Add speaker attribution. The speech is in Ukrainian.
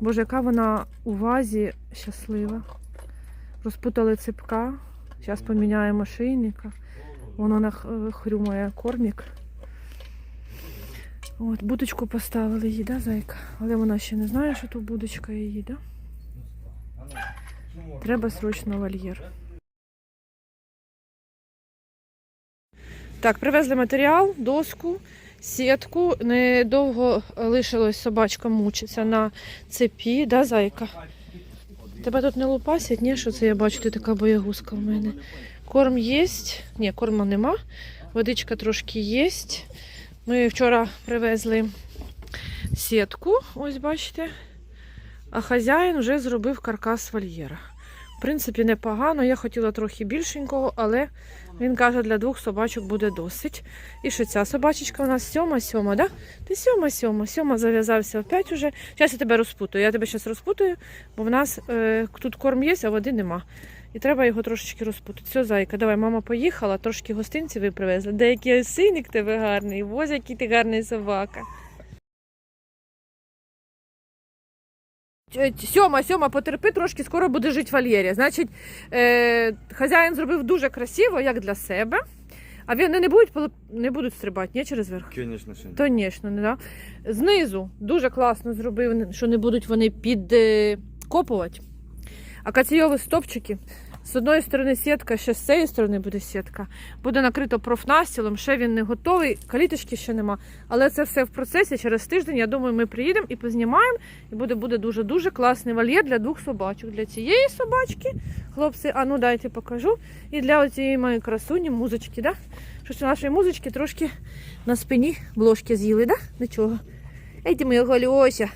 Speaker 1: Боже, яка вона у вазі щаслива. Розпутали ципка. Зараз поміняємо шийника. Воно нахрюмає кормік. От, будочку поставили їй, да, зайка? Але вона ще не знає, що тут будочка її, да? Треба срочно вольєр. Так, привезли матеріал, доску, сітку. Недовго лишилось собачка мучиться на цепі, да, зайка? Тебе тут не лупасять, ні? Що це я бачу, ти така боягузка в мене. Корм є. Ні, корму нема. Водичка трошки є. Ми вчора привезли сітку, ось бачите. А хазяїн вже зробив каркас вольєра. Принципі, непогано. Я хотіла трохи більшенького, але він каже, для двох собачок буде досить. І що ця собачечка у нас сьома, сьома, да? Ти сьома, сьома, зав'язався опять уже. Зараз я тебе розпутаю. Я тебе зараз розпутаю, бо в нас е, тут корм є, а води нема. І треба його трошечки розпутати. Все, зайка, давай, мама поїхала, трошки гостинців ви привезли. Деякий синик тебе гарний, возь, який ти гарний собака. Сьома, сьома, потерпи трошки, скоро буде жити в вольєрі. Значить, е, хазяїн зробив дуже красиво, як для себе. А вони не будуть, не будуть стрибати, ні, через верх?
Speaker 2: Звісно, ні.
Speaker 1: Звісно, не да. Знизу дуже класно зробив, що не будуть вони підкопувати. А каційові стопчики. З одної сторони сітка, ще з цієї сторони буде сітка. Буде накрито профнастілом, ще він не готовий, каліточки ще нема. Але це все в процесі. Через тиждень, я думаю, ми приїдемо і познімаємо. І буде дуже-дуже класний вольєр для двох собачок. Для цієї собачки, хлопці, а ну дайте покажу. І для цієї моєї красуні музички, да? Щось у нашої музички трошки на спині блошки з'їли, да? Нічого. Ейді моя Галюся.